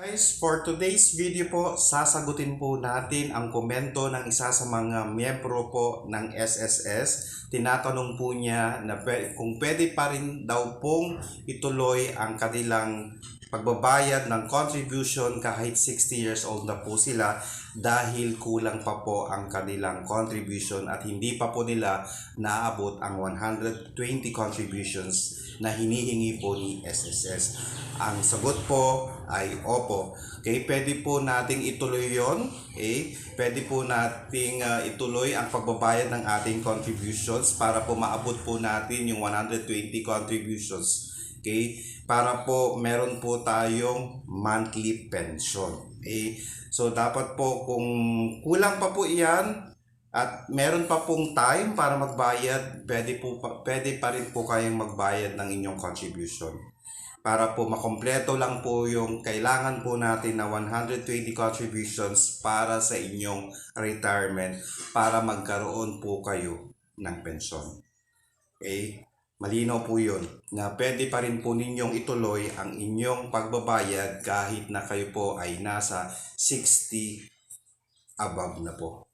Guys, for today's video po, sasagutin po natin ang komento ng isa sa mga miyembro po ng SSS. Tinatanong po niya na kung pwede pa rin daw pong ituloy ang kanilang pagbabayad ng contribution kahit 60 years old na po sila dahil kulang pa po ang kanilang contribution at hindi pa po nila naabot ang 120 contributions na hinihingi po ni SSS. Ang sagot po ay opo. Okay, pwede po nating ituloy yon. Okay, pwede po nating ah, ituloy ang pagbabayad ng ating contributions para po maabot po natin yung 120 contributions. Okay, para po meron po tayong monthly pension. Okay, so dapat po kung kulang pa po iyan, at meron pa pong time para magbayad, pwede, po pwede pa rin po kayong magbayad ng inyong contribution. Para po makompleto lang po yung kailangan po natin na 120 contributions para sa inyong retirement para magkaroon po kayo ng pensyon. Okay? Malinaw po yun na pwede pa rin po ninyong ituloy ang inyong pagbabayad kahit na kayo po ay nasa 60 above na po.